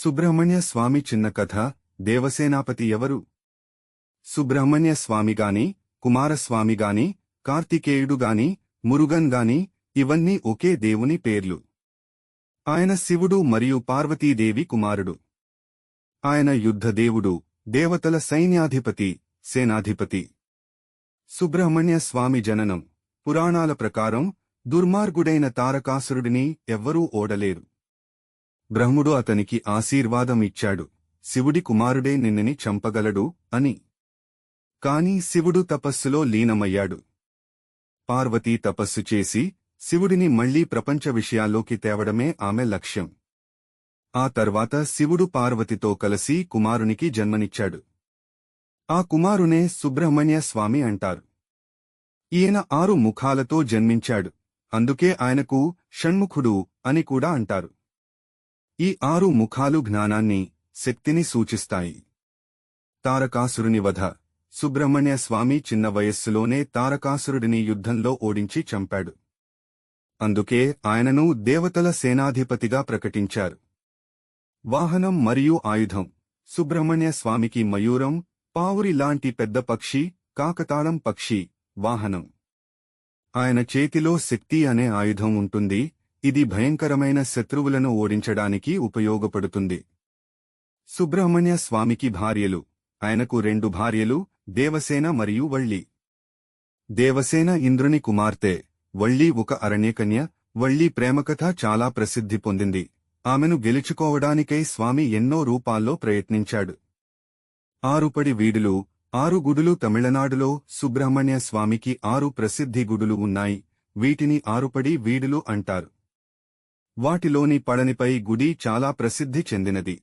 సుబ్రహ్మణ్య స్వామి చిన్న కథ దేవసేనాపతి ఎవరు? సుబ్రహ్మణ్య స్వామిగాని కుమారస్వామిగాని కార్తికేయుడుగాని మురుగన్ గాని ఇవన్నీ ఒకే దేవుని పేర్లు. ఆయన శివుడు మరియు పార్వతీదేవి కుమారుడు. ఆయన యుద్ధదేవుడు దేవతల సైన్యాధిపతి సేనాధిపతి. సుబ్రహ్మణ్య స్వామి జననం పురాణాల ప్రకారం దుర్మార్గుడైన తారకాసురుడిని ఎవ్వరూ ఓడలేరు. బ్రహ్ముడు అతనికి ఆశీర్వాదం ఇచ్చాడు శివుడి కుమారుడే నిన్నని చంపగలడు అని. కాని శివుడు తపస్సులో లీనమయ్యాడు. పార్వతీ తపస్సు చేసి శివుడిని మళ్ళీ ప్రపంచ విషయాల్లోకి తేవడమే ఆమె లక్ష్యం. ఆ తర్వాత శివుడు పార్వతితో కలిసి కుమారునికి జన్మనిచ్చాడు. ఆ కుమారునే సుబ్రహ్మణ్య స్వామి అంటారు. ఈయన ఆరు ముఖాలతో జన్మించాడు. అందుకే ఆయనకు షణ్ముఖుడు అని కూడా అంటారు. ఈ ఆరు ముఖాలు జ్ఞానాన్ని శక్తిని సూచిస్తాయి. తారకాసురుని వధ. సుబ్రహ్మణ్య స్వామి చిన్న వయస్సులోనే తారకాసురుడిని యుద్ధంలో ఓడించి చంపాడు. అందుకే ఆయనను దేవతల సేనాధిపతిగా ప్రకటించారు. వాహనం మరియు ఆయుధం. సుబ్రహ్మణ్య స్వామికి మయూరం పావురి లాంటి పెద్ద పక్షి కాకతాళం పక్షి వాహనం. ఆయన చేతిలో శక్తి అనే ఆయుధం ఉంటుంది ఇది భయంకరమైన శత్రువులను ఓడించడానికి ఉపయోగపడుతుంది. సుబ్రహ్మణ్య స్వామికి భార్యలు. ఆయనకు రెండు భార్యలు దేవసేన మరియు వళ్ళి. దేవసేన ఇంద్రుని కుమార్తె. వళ్ళి ఒక అరణ్యకన్య. వళ్ళి ప్రేమకథ చాలా ప్రసిద్ధి పొందింది. ఆమెను గెలుచుకోవడానికై స్వామి ఎన్నో రూపాల్లో ప్రయత్నించాడు. ఆరుపడి వీడులు ఆరు గుడులు తమిళనాడులో సుబ్రహ్మణ్య స్వామికి ఆరు ప్రసిద్ధి గుడులు ఉన్నాయి. వీటిని ఆరుపడి వీడులు అంటారు. వాటిలోని పళనిపై గుడి చాలా ప్రసిద్ధి చెందినది.